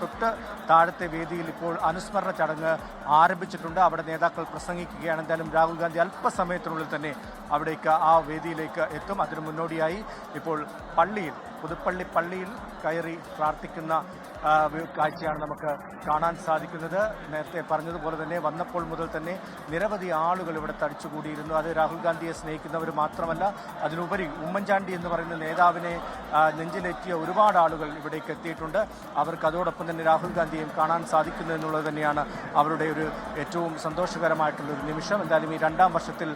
തൊട്ട് താഴത്തെ വേദിയിൽ ഇപ്പോൾ അനുസ്മരണ ചടങ്ങ് ആരംഭിച്ചിട്ടുണ്ട്. അവിടെ നേതാക്കൾ പ്രസംഗിക്കുകയാണ്. എന്തായാലും രാഹുൽ ഗാന്ധി അല്പസമയത്തിനുള്ളിൽ തന്നെ അവിടേക്ക് ആ വേദിയിലേക്ക് എത്തും. അതിനു മുന്നോടിയായി ഇപ്പോൾ പള്ളിയിൽ പുതുപ്പള്ളി പള്ളിയിൽ കയറി പ്രാർത്ഥിക്കുന്ന കാഴ്ചയാണ് നമുക്ക് കാണാൻ സാധിക്കുന്നത്. നേരത്തെ പറഞ്ഞതുപോലെ തന്നെ വന്നപ്പോൾ മുതൽ തന്നെ നിരവധി ആളുകൾ ഇവിടെ തടിച്ചുകൂടിയിരുന്നു. അത് രാഹുൽ ഗാന്ധിയെ സ്നേഹിക്കുന്നവർ മാത്രമല്ല അതിനുപരി ഉമ്മൻചാണ്ടി എന്ന് പറയുന്ന നേതാവിനെ നെഞ്ചിലെത്തിയ ഒരുപാട് ആളുകൾ ഇവിടേക്ക് എത്തിയിട്ടുണ്ട്. അവർക്ക് അതോടൊപ്പം തന്നെ രാഹുൽ ഗാന്ധിയെയും കാണാൻ സാധിക്കുന്നു എന്നുള്ളത് തന്നെയാണ് അവരുടെ ഒരു ഏറ്റവും സന്തോഷകരമായിട്ടുള്ള ഒരു നിമിഷം. എന്തായാലും ഈ രണ്ടാം വർഷത്തിൽ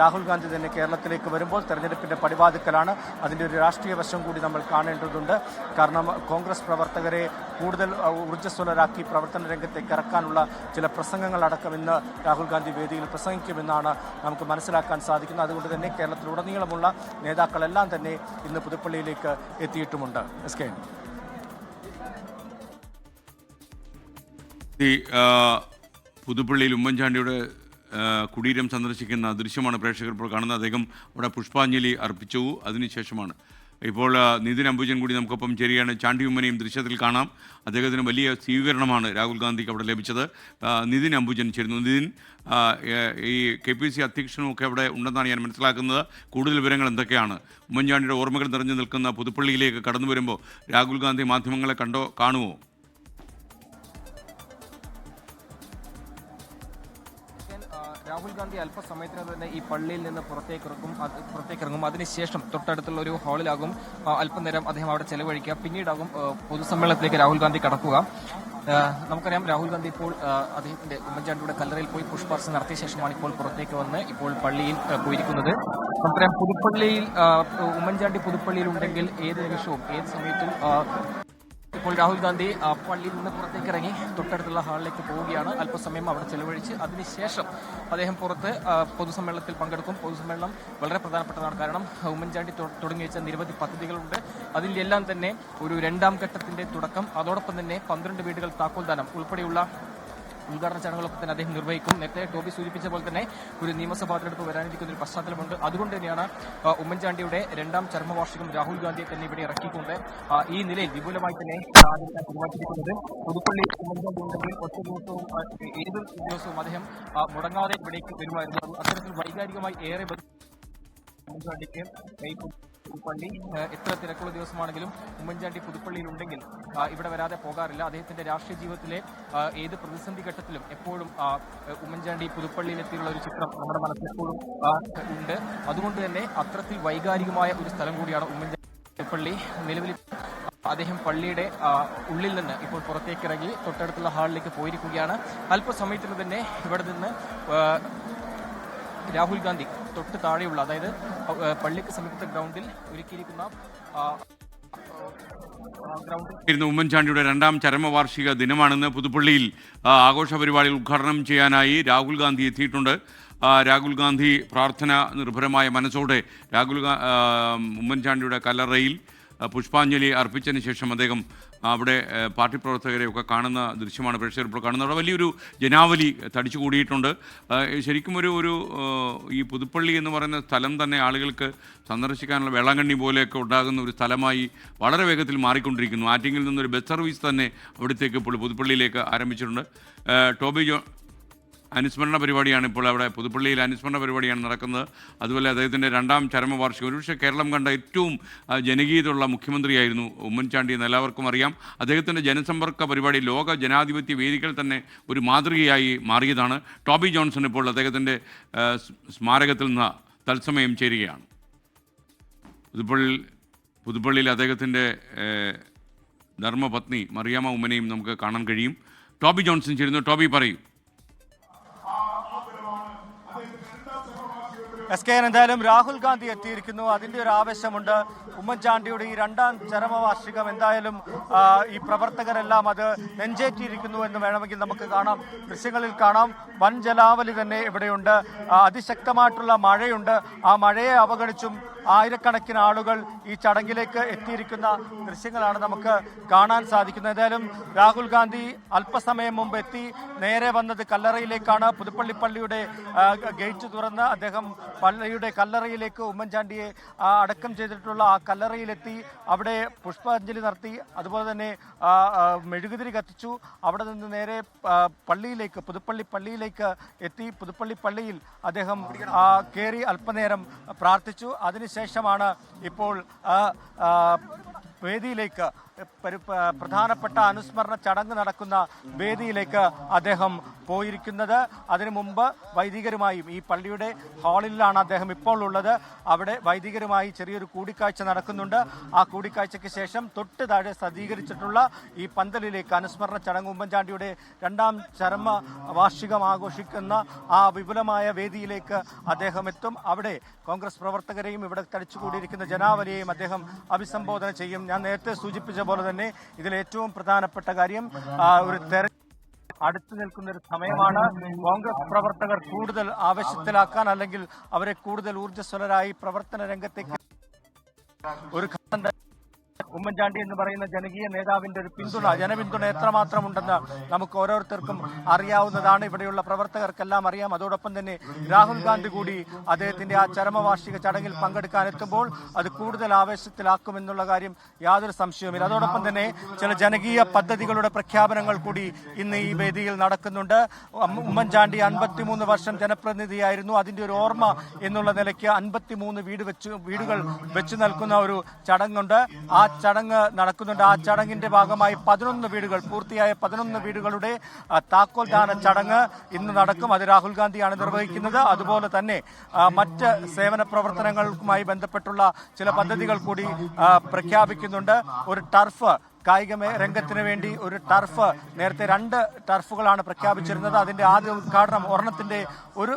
രാഹുൽ ഗാന്ധി തന്നെ കേരളത്തിലേക്ക് വരുമ്പോൾ തെരഞ്ഞെടുപ്പിന്റെ പടിവാതിക്കലാണ് അതിന്റെ ഒരു രാഷ്ട്രീയ വശം കൂടി നമ്മൾ കാണേണ്ടതുണ്ട്. കാരണം കോൺഗ്രസ് പ്രവർത്തകരെ കൂടുതൽ ഊർജസ്വലരാക്കി പ്രവർത്തന രംഗത്തേക്ക് ഇറക്കാനുള്ള ചില പ്രസംഗങ്ങളടക്കം ഇന്ന് രാഹുൽ ഗാന്ധി വേദിയിൽ പ്രസംഗിക്കുമെന്നാണ് നമുക്ക് മനസ്സിലാക്കാൻ സാധിക്കുന്നത്. അതുകൊണ്ട് തന്നെ കേരളത്തിലുടനീളമുള്ള നേതാക്കളെല്ലാം തന്നെ ഇന്ന് പുതുപ്പള്ളിയിലേക്ക് എത്തിയിട്ടുമുണ്ട്. എസ് കെ പുതുപ്പള്ളിയിൽ ഉമ്മൻചാണ്ടിയുടെ കുടീരം സന്ദർശിക്കുന്ന ദൃശ്യമാണ് പ്രേക്ഷകർ ഇപ്പോൾ കാണുന്നത്. അദ്ദേഹം അവിടെ പുഷ്പാഞ്ജലി അർപ്പിച്ചു. അതിനുശേഷമാണ് ഇപ്പോൾ നിതിൻ അംബുജൻ കൂടി നമുക്കൊപ്പം ചേരുകയാണ്. ചാണ്ടി ഉമ്മനെയും ദൃശ്യത്തിൽ കാണാം. അദ്ദേഹത്തിന് വലിയ സ്വീകരണമാണ് രാഹുൽ ഗാന്ധിക്ക് അവിടെ ലഭിച്ചത്. നിതിൻ അംബുജൻ ചേരുന്നു. നിതിൻ ഈ കെ പി സി അധ്യക്ഷനുമൊക്കെ അവിടെ ഉണ്ടെന്നാണ് ഞാൻ മനസ്സിലാക്കുന്നത്. കൂടുതൽ വിവരങ്ങൾ എന്തൊക്കെയാണ്? ഉമ്മൻചാണ്ടിയുടെ ഓർമ്മകൾ നിറഞ്ഞു നിൽക്കുന്ന പുതുപ്പള്ളിയിലേക്ക് കടന്നു വരുമ്പോൾ രാഹുൽ ഗാന്ധി മാധ്യമങ്ങളെ കണ്ടോ കാണുമോ രാഹുൽ ഗാന്ധി അല്പസമയത്തിന് തന്നെ ഈ പള്ളിയിൽ നിന്ന് പുറത്തേക്ക് പുറത്തേക്കിറങ്ങും. അതിനുശേഷം തൊട്ടടുത്തുള്ള ഒരു ഹാളിലാകും. അല്പനേരം അദ്ദേഹം അവിടെ ചെലവഴിക്കുക. പിന്നീടാകും പൊതുസമ്മേളനത്തിലേക്ക് രാഹുൽ ഗാന്ധി കടക്കുക. നമുക്കറിയാം രാഹുൽ ഗാന്ധി ഇപ്പോൾ അദ്ദേഹത്തിന്റെ ഉമ്മൻചാണ്ടിയുടെ കല്ലറയിൽ പോയി പുഷ്പാർച്ച നടത്തിയ ശേഷമാണ് ഇപ്പോൾ പുറത്തേക്ക് വന്ന് ഇപ്പോൾ പള്ളിയിൽ പോയിരിക്കുന്നത്. നമുക്കറിയാം പുതുപ്പള്ളിയിൽ ഉമ്മൻചാണ്ടി പുതുപ്പള്ളിയിൽ ഉണ്ടെങ്കിൽ ഏത് നിമിഷവും ഏത് സമയത്തും ഇപ്പോൾ രാഹുൽ ഗാന്ധി പള്ളിയിൽ നിന്ന് പുറത്തേക്ക് ഇറങ്ങി തൊട്ടടുത്തുള്ള ഹാളിലേക്ക് പോവുകയാണ്. അല്പസമയം അവിടെ ചെലവഴിച്ച് അതിനുശേഷം അദ്ദേഹം പുറത്ത് പൊതുസമ്മേളനത്തിൽ പങ്കെടുക്കും. പൊതുസമ്മേളനം വളരെ പ്രധാനപ്പെട്ടതാണ്. കാരണം ഉമ്മൻചാണ്ടി തുടങ്ങി വെച്ച നിരവധി പദ്ധതികളുണ്ട്. അതിന്റെ തന്നെ ഒരു രണ്ടാം ഘട്ടത്തിന്റെ തുടക്കം. അതോടൊപ്പം തന്നെ പന്ത്രണ്ട് വീടുകൾ താക്കോൽദാനം ഉൾപ്പെടെയുള്ള ഉദ്ഘാടന ചടങ്ങുകളൊക്കെ തന്നെ അദ്ദേഹം നിർവഹിക്കും. നേരത്തെ ടോബി സൂചിപ്പിച്ച പോലെ തന്നെ ഒരു നിയമസഭാ തെരഞ്ഞെടുപ്പ് വരാനിരിക്കുന്ന ഒരു പശ്ചാത്തലമുണ്ട്. അതുകൊണ്ട് തന്നെയാണ് ഉമ്മൻചാണ്ടിയുടെ രണ്ടാം ചരമവാർഷികം രാഹുൽ ഗാന്ധിയെ തന്നെ ഇവിടെ ഇറക്കിക്കൊണ്ട് ഈ നിലയിൽ വിപുലമായി തന്നെ പുതുപ്പള്ളി ഒറ്റ ദിവസവും ഏത് ദിവസവും അദ്ദേഹം മുടങ്ങാതെ ഇവിടേക്ക് വരുമായിരുന്നു. അത്തരത്തിൽ വൈകാരികമായി ഏറെ ഉമ്മൻചാണ്ടിക്ക് പുതുപ്പള്ളി എത്ര തിരക്കുള്ള ദിവസമാണെങ്കിലും ഉമ്മൻചാണ്ടി പുതുപ്പള്ളിയിൽ ഉണ്ടെങ്കിൽ ഇവിടെ വരാതെ പോകാറില്ല. അദ്ദേഹത്തിന്റെ രാഷ്ട്രീയ ജീവിതത്തിലെ ഏത് പ്രതിസന്ധി ഘട്ടത്തിലും എപ്പോഴും ഉമ്മൻചാണ്ടി പുതുപ്പള്ളിയിലെത്തിയുള്ള ഒരു ചിത്രം നമ്മുടെ മനസ്സിൽ എപ്പോഴും ഉണ്ട്. അതുകൊണ്ട് തന്നെ അത്രത്തിൽ വൈകാരികമായ ഒരു സ്ഥലം കൂടിയാണ് ഉമ്മൻചാണ്ടി പുതുപ്പള്ളി. നിലവിൽ അദ്ദേഹം പള്ളിയുടെ ഉള്ളിൽ നിന്ന് ഇപ്പോൾ പുറത്തേക്ക് ഇറങ്ങി തൊട്ടടുത്തുള്ള ഹാളിലേക്ക് പോയിരിക്കുകയാണ്. അല്പസമയത്തിന് തന്നെ ഇവിടെ നിന്ന് രാഹുൽ ഗാന്ധി തൊട്ട് താഴെയുള്ള അതായത് പള്ളിക്ക് സമീപത്തെ ഗ്രൗണ്ടിൽ ഒരുക്കിയിരിക്കുന്ന ായിരുന്നു ഉമ്മൻചാണ്ടിയുടെ രണ്ടാം ചരമവാർഷിക ദിനമാണെന്ന് പുതുപ്പള്ളിയിൽ ആഘോഷ പരിപാടികൾ ഉദ്ഘാടനം ചെയ്യാനായി രാഹുൽ ഗാന്ധി എത്തിയിട്ടുണ്ട്. രാഹുൽ ഗാന്ധി പ്രാർത്ഥന നിർഭരമായ മനസ്സോടെ രാഹുൽ ഉമ്മൻചാണ്ടിയുടെ കല്ലറയിൽ പുഷ്പാഞ്ജലി അർപ്പിച്ചതിന് ശേഷം അദ്ദേഹം അവിടെ പാർട്ടി പ്രവർത്തകരെയൊക്കെ കാണുന്ന ദൃശ്യമാണ് പ്രേക്ഷകർ ഇപ്പോൾ കാണുന്നത്. അവിടെ വലിയൊരു ജനാവലി തടിച്ചു കൂടിയിട്ടുണ്ട് ശരിക്കും ഒരു ഒരു ഈ പുതുപ്പള്ളി എന്ന് പറയുന്ന സ്ഥലം തന്നെ ആളുകൾക്ക് സന്ദർശിക്കാനുള്ള വേളാങ്കണ്ണി പോലെയൊക്കെ ഉണ്ടാകുന്ന ഒരു സ്ഥലമായി വളരെ വേഗത്തിൽ മാറിക്കൊണ്ടിരിക്കുന്നു. ആറ്റിങ്ങിൽ നിന്നൊരു ബസ് സർവീസ് തന്നെ അവിടത്തേക്ക് ഇപ്പോൾ പുതുപ്പള്ളിയിലേക്ക് ആരംഭിച്ചിട്ടുണ്ട്. ടോബി ജോ അനുസ്മരണ പരിപാടിയാണ് ഇപ്പോൾ അവിടെ പുതുപ്പള്ളിയിൽ അനുസ്മരണ പരിപാടിയാണ് നടക്കുന്നത്. അതുപോലെ അദ്ദേഹത്തിന്റെ രണ്ടാം ചരമവാർഷികം. ഒരുപക്ഷെ കേരളം കണ്ട ഏറ്റവും ജനകീയതയുള്ള മുഖ്യമന്ത്രിയായിരുന്നു ഉമ്മൻചാണ്ടി എന്ന് എല്ലാവർക്കും അറിയാം. അദ്ദേഹത്തിന്റെ ജനസമ്പർക്ക പരിപാടി ലോക ജനാധിപത്യ വേദികൾ തന്നെ ഒരു മാതൃകയായി മാറിയതാണ്. ടോബി ജോൺസൺ ഇപ്പോൾ അദ്ദേഹത്തിന്റെ സ്മാരകത്തിൽ നിന്ന് തത്സമയം ചേരുകയാണ്. പുതുപ്പള്ളി പുതുപ്പള്ളിയിൽ അദ്ദേഹത്തിന്റെ ധർമ്മപത്നി മറിയാമ്മ ഉമ്മനെയും നമുക്ക് കാണാൻ കഴിയും. ടോബി ജോൺസൺ ചേരുന്നു. ടോബി പറയൂ. എസ് കെ എന്തായാലും രാഹുൽ ഗാന്ധി എത്തിയിരിക്കുന്നു. അതിന്റെ ഒരു ആവശ്യമുണ്ട് ഉമ്മൻചാണ്ടിയുടെ ഈ രണ്ടാം ചരമവാർഷികം എന്തായാലും ഈ പ്രവർത്തകരെല്ലാം അത് നെഞ്ചേറ്റിയിരിക്കുന്നു എന്ന് വേണമെങ്കിൽ നമുക്ക് കാണാം. ദൃശ്യങ്ങളിൽ കാണാം. വൻ ജലാവലി തന്നെ ഇവിടെയുണ്ട്. അതിശക്തമായിട്ടുള്ള മഴയുണ്ട്. ആ മഴയെ അവഗണിച്ചും ആയിരക്കണക്കിന് ആളുകൾ ഈ ചടങ്ങിലേക്ക് എത്തിയിരിക്കുന്ന ദൃശ്യങ്ങളാണ് നമുക്ക് കാണാൻ സാധിക്കുന്നത്. ഏതായാലും രാഹുൽ ഗാന്ധി അല്പസമയം മുമ്പ് എത്തി നേരെ വന്നത് കല്ലറയിലേക്കാണ്. പുതുപ്പള്ളി പള്ളിയുടെ ഗേറ്റ് തുറന്ന് അദ്ദേഹം പള്ളിയുടെ കല്ലറയിലേക്ക് ഉമ്മൻചാണ്ടിയെ അടക്കം ചെയ്തിട്ടുള്ള ആ കല്ലറയിലെത്തി. അവിടെ പുഷ്പാഞ്ജലി നടത്തി അതുപോലെ തന്നെ മെഴുകുതിരി കത്തിച്ചു. അവിടെ നിന്ന് നേരെ പള്ളിയിലേക്ക് പുതുപ്പള്ളി പള്ളിയിലേക്ക് എത്തി. പുതുപ്പള്ളി പള്ളിയിൽ അദ്ദേഹം കയറി അല്പനേരം പ്രാർത്ഥിച്ചു. അതിനുശേഷമാണ് ഇപ്പോൾ വേദിയിലേക്ക് പ്രധാനപ്പെട്ട അനുസ്മരണ ചടങ്ങ് നടക്കുന്ന വേദിയിലേക്ക് അദ്ദേഹം പോയിരിക്കുന്നത്. അതിനു മുമ്പ് വൈദികരുമായും ഈ പള്ളിയുടെ ഹാളിലാണ് അദ്ദേഹം ഇപ്പോൾ ഉള്ളത്. അവിടെ വൈദികരുമായി ചെറിയൊരു കൂടിക്കാഴ്ച നടക്കുന്നുണ്ട്. ആ കൂടിക്കാഴ്ചയ്ക്ക് ശേഷം തൊട്ട് താഴെ സജ്ജീകരിച്ചിട്ടുള്ള ഈ പന്തലിലേക്ക് അനുസ്മരണ ചടങ്ങ് ഉമ്മൻചാണ്ടിയുടെ രണ്ടാം ചരമ വാർഷികം ആഘോഷിക്കുന്ന ആ വിപുലമായ വേദിയിലേക്ക് അദ്ദേഹം എത്തും. അവിടെ കോൺഗ്രസ് പ്രവർത്തകരെയും ഇവിടെ തടിച്ചുകൂടിയിരിക്കുന്ന ജനാവലിയെയും അദ്ദേഹം അഭിസംബോധന ചെയ്യും. ഞാൻ നേരത്തെ സൂചിപ്പിച്ച പോലെ തന്നെ ഇതിൽ ഏറ്റവും പ്രധാനപ്പെട്ട കാര്യം ഒരു തെര അടുത്തു നിൽക്കുന്ന ഒരു സമയമാണ്. കോൺഗ്രസ് പ്രവർത്തകർ കൂടുതൽ ആവശ്യത്തിലാക്കാൻ അല്ലെങ്കിൽ അവരെ കൂടുതൽ ഊർജസ്വലരായി പ്രവർത്തന രംഗത്തേക്ക് ഒരു ഘട്ടം ഉമ്മൻചാണ്ടി എന്ന് പറയുന്ന ജനകീയ നേതാവിന്റെ ഒരു പിന്തുണ ജനപിന്തുണ എത്രമാത്രം ഉണ്ടെന്ന് നമുക്ക് ഓരോരുത്തർക്കും അറിയാവുന്നതാണ്. ഇവിടെയുള്ള പ്രവർത്തകർക്കെല്ലാം അറിയാം. അതോടൊപ്പം തന്നെ രാഹുൽ ഗാന്ധി കൂടി അദ്ദേഹത്തിന്റെ ആ ചരമവാർഷിക ചടങ്ങിൽ പങ്കെടുക്കാൻ എത്തുമ്പോൾ അത് കൂടുതൽ ആവേശത്തിലാക്കുമെന്നുള്ള കാര്യം യാതൊരു സംശയവുമില്ല. അതോടൊപ്പം തന്നെ ചില ജനകീയ പദ്ധതികളുടെ പ്രഖ്യാപനങ്ങൾ കൂടി ഇന്ന് ഈ വേദിയിൽ നടക്കുന്നുണ്ട്. ഉമ്മ- ഉമ്മൻചാണ്ടി അൻപത്തിമൂന്ന് വർഷം ജനപ്രതിനിധിയായിരുന്നു. അതിന്റെ ഒരു ഓർമ്മ എന്നുള്ള നിലയ്ക്ക് അൻപത്തിമൂന്ന് വീട് വെച്ച് വീടുകൾ വെച്ചു നൽകുന്ന ഒരു ചടങ്ങുണ്ട്. ആ ചടങ്ങ് നടക്കുന്നുണ്ട്. ആ ചടങ്ങിന്റെ ഭാഗമായി പതിനൊന്ന് വീടുകൾ പൂർത്തിയായ പതിനൊന്ന് വീടുകളുടെ താക്കോൽ ദാന ചടങ്ങ് ഇന്ന് നടക്കും. അത് രാഹുൽ ഗാന്ധിയാണ് നിർവഹിക്കുന്നത്. അതുപോലെ തന്നെ മറ്റ് സേവന പ്രവർത്തനങ്ങൾക്കുമായി ബന്ധപ്പെട്ടുള്ള ചില പദ്ധതികൾ കൂടി പ്രഖ്യാപിക്കുന്നുണ്ട്. ഒരു ടർഫ് കായിക രംഗത്തിന് വേണ്ടി ഒരു ടർഫ്. നേരത്തെ രണ്ട് ടർഫുകളാണ് പ്രഖ്യാപിച്ചിരുന്നത്. അതിന്റെ ആദ്യ ഉദ്ഘാടനം ഒരെണ്ണത്തിന്റെ ഒരു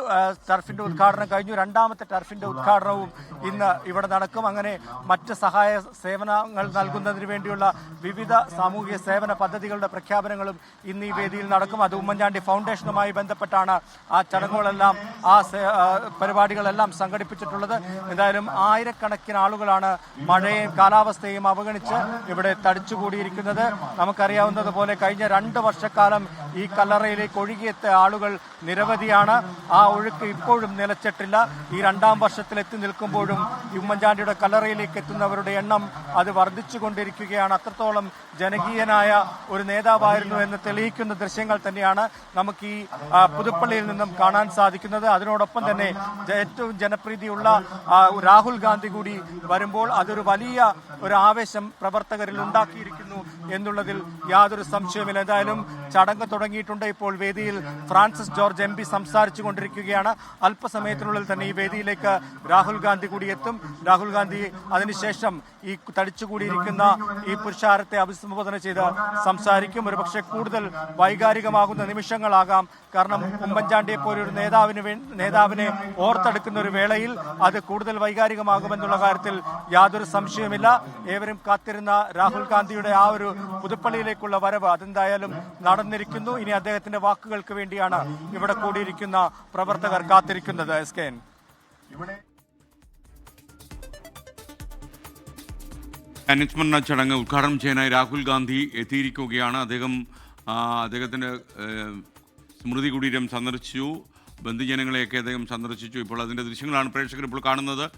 ടർഫിന്റെ ഉദ്ഘാടനം കഴിഞ്ഞു. രണ്ടാമത്തെ ടർഫിന്റെ ഉദ്ഘാടനവും ഇന്ന് ഇവിടെ നടക്കും. അങ്ങനെ മറ്റ് സഹായ സേവനങ്ങൾ നൽകുന്നതിന് വേണ്ടിയുള്ള വിവിധ സാമൂഹിക സേവന പദ്ധതികളുടെ പ്രഖ്യാപനങ്ങളും ഇന്ന് ഈ വേദിയിൽ നടക്കും. അത് ഉമ്മൻചാണ്ടി ഫൗണ്ടേഷനുമായി ബന്ധപ്പെട്ടാണ് ആ ചടങ്ങുകളെല്ലാം ആ പരിപാടികളെല്ലാം സംഘടിപ്പിച്ചിട്ടുള്ളത്. എന്തായാലും ആയിരക്കണക്കിന് ആളുകളാണ് മഴയെയും കാലാവസ്ഥയും അവഗണിച്ച് ഇവിടെ തടിച്ചുകൂടിയിരിക്കുന്നത് നമുക്കറിയാവുന്നതുപോലെ കഴിഞ്ഞ രണ്ട് വർഷക്കാലം ഈ കല്ലറയിലേക്ക് ഒഴുകിയെത്ത ആളുകൾ നിരവധിയാണ്. ആ ഒഴുക്ക് ഇപ്പോഴും നിലച്ചിട്ടില്ല. ഈ രണ്ടാം വർഷത്തിൽ എത്തി നിൽക്കുമ്പോഴും ഉമ്മൻചാണ്ടിയുടെ കല്ലറയിലേക്ക് എത്തുന്നവരുടെ എണ്ണം അത് വർദ്ധിച്ചുകൊണ്ടിരിക്കുകയാണ്. അത്രത്തോളം ജനകീയനായ ഒരു നേതാവായിരുന്നു എന്ന് തെളിയിക്കുന്ന ദൃശ്യങ്ങൾ തന്നെയാണ് നമുക്ക് ഈ പുതുപ്പള്ളിയിൽ നിന്നും കാണാൻ സാധിക്കുന്നത്. അതിനോടൊപ്പം തന്നെ ഏറ്റവും ജനപ്രീതിയുള്ള രാഹുൽ ഗാന്ധി കൂടി വരുമ്പോൾ അതൊരു വലിയ ഒരു ആവേശം പ്രവർത്തകരിൽ ഉണ്ടാക്കിയിരിക്കുന്നു. എന്നുള്ളതിൽ യാതൊരു സംശയവുമില്ല. എന്തായാലും ചടങ്ങ് തുടങ്ങിയിട്ടുണ്ട് ഇപ്പോൾ വേദിയിൽ. ഫ്രാൻസിസ് ജോർജ് എം പി സംസാരിച്ചു കൊണ്ടിരിക്കുകയാണ് അല്പസമയത്തിനുള്ളിൽ തന്നെ ഈ വേദിയിലേക്ക് രാഹുൽ ഗാന്ധി കൂടി എത്തും. രാഹുൽ ഗാന്ധി അതിനുശേഷം ഈ തടിച്ചുകൂടിയിരിക്കുന്ന ഈ പുരുഷാരത്തെ അഭിസംബോധന ചെയ്ത് സംസാരിക്കും. ഒരുപക്ഷെ കൂടുതൽ വൈകാരികമാകുന്ന നിമിഷങ്ങളാകാം. കാരണം ഉമ്മൻചാണ്ടിയെ പോലെ ഒരു നേതാവിന് നേതാവിനെ ഓർത്തെടുക്കുന്ന ഒരു വേളയിൽ അത് കൂടുതൽ വൈകാരികമാകുമെന്നുള്ള കാര്യത്തിൽ യാതൊരു സംശയവുമില്ല. ഏവരും കാത്തിരുന്ന രാഹുൽ ഗാന്ധിയുടെ ആ ഒരു പുതുപ്പള്ളിയിലേക്കുള്ള വരവ് അതെന്തായാലും നടന്നിരിക്കുന്നു. ഇനി അദ്ദേഹത്തിന്റെ വാക്കുകൾക്ക് വേണ്ടിയാണ് ഇവിടെ കൂടിയിരിക്കുന്ന പ്രവർത്തകർ കാത്തിരിക്കുന്നത്. S K N. അനുസ്മരണ ചടങ്ങ് ഉദ്ഘാടനം ചെയ്യാനായി രാഹുൽ ഗാന്ധി എത്തിയിരിക്കുകയാണ്. അദ്ദേഹം അദ്ദേഹത്തിന്റെ അദ്ദേഹത്തിന്റെ സ്മൃതി കുടീരം സന്ദർശിച്ചു. ബന്ധുജനങ്ങളെയൊക്കെ അദ്ദേഹം സന്ദർശിച്ചു. ഇപ്പോൾ അതിന്റെ ദൃശ്യങ്ങളാണ് പ്രേക്ഷകർ ഇപ്പോൾ കാണുന്നത്.